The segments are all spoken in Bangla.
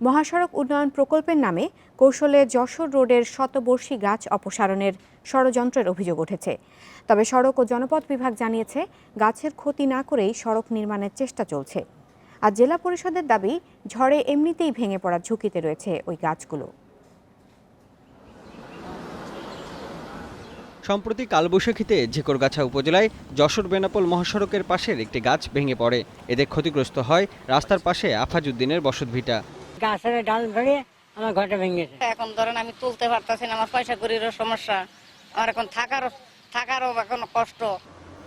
মহাসড়ক উন্নয়ন প্রকল্পের নামে কৌশলে যশোর রোডের শতবর্ষী গাছ অপসারণের ষড়যন্ত্রের অভিযোগ উঠেছে। তবে সড়ক ও জনপথ বিভাগ জানিয়েছে, গাছের ক্ষতি না করেই সড়ক নির্মাণের চেষ্টা চলছে। আর জেলা পরিষদের দাবি, ঝড়ে এমনিতেই ভেঙে পড়ার ঝুঁকিতে রয়েছে ওই গাছগুলো। সম্প্রতি কালবৈশাখীতে ঝিকরগাছা উপজেলায় যশোর বেনাপোল মহাসড়কের পাশের একটি গাছ ভেঙে পড়ে। এতে ক্ষতিগ্রস্ত হয় রাস্তার পাশে আফাজউদ্দিনের বসতভিটা। গাছের ডাল আমার ঘরটা ভেঙেছে এখন ধরেন আমি তুলতে পারতাছি না আমার পয়সা করিরও সমস্যা। আমার এখন থাকারও থাকারও এখন কষ্ট।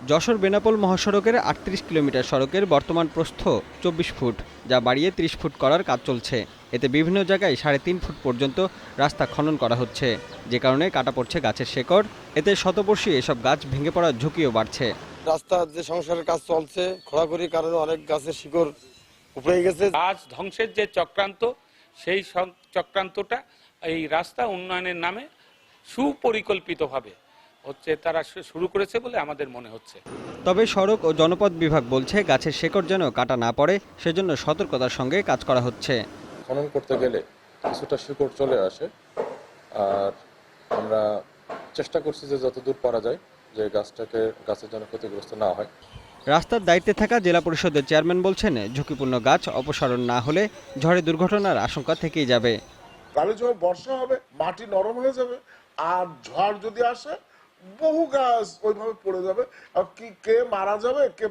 যশোর বেনাপোল মহাসড়কের আটত্রিশ কিলোমিটার সড়কের বর্তমান প্রস্থ চব্বিশ ফুট যা বাড়িয়ে ৩০ ফুট করার কাজ চলছে। এতে বিভিন্ন জায়গায় সাড়ে তিন ফুট পর্যন্ত রাস্তা খনন করা হচ্ছে। যে কারণে কাটা পড়ছে গাছের শেকড়। এতে শতবর্ষী এসব গাছ ভেঙে পড়ার ঝুঁকিও বাড়ছে। রাস্তার যে সংসারের কাজ চলছে খোঁড়াখুড়ির কারণে অনেক গাছের শিকড় উপড়ে গেছে। গাছ ধ্বংসের যে চক্রান্ত সেই চক্রান্তটা এই রাস্তা উন্নয়নের নামে সুপরিকল্পিতভাবে হচ্ছে তারা শুরু করেছে বলে আমাদের মনে হচ্ছে। তবে সড়ক ও জনপথ বিভাগ বলছে গাছের শেকড় যেন কাটা না পড়ে সেজন্য সতর্কতার সঙ্গে কাজ করা হচ্ছে। খনন করতে গেলে কিছুটা শিকড় চলে আসে আর আমরা চেষ্টা করছি যে যতদূর পারা যায় যে গাছটাকে গাছের যেন ক্ষতিগ্রস্ত না হয়। রাস্তার দায়িত্বে থাকা জেলা পরিষদের চেয়ারম্যান বলছেন ঝুঁকিপূর্ণ গাছ অপসারণ না হলে ঝড়ে দুর্ঘটনার আশঙ্কা থেকেই যাবে। তাহলে যখন বর্ষা হবে মাটি নরম হয়ে যাবে আর ঝড় যদি আসে বহু গাছ ওইভাবে পড়ে যাবে। আর কি কে মারা যাবে কে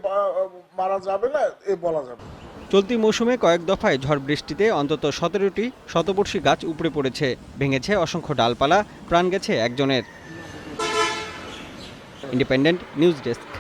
মারা যাবে না এ বলা যাবে চলতি মৌসুমে কয়েক দফায় ঝড় বৃষ্টিতে অন্তত সতেরোটি শতবর্ষী গাছ উপড়ে পড়েছে। ভেঙেছে অসংখ্য ডালপালা প্রাণ গেছে একজনের। Independent news desk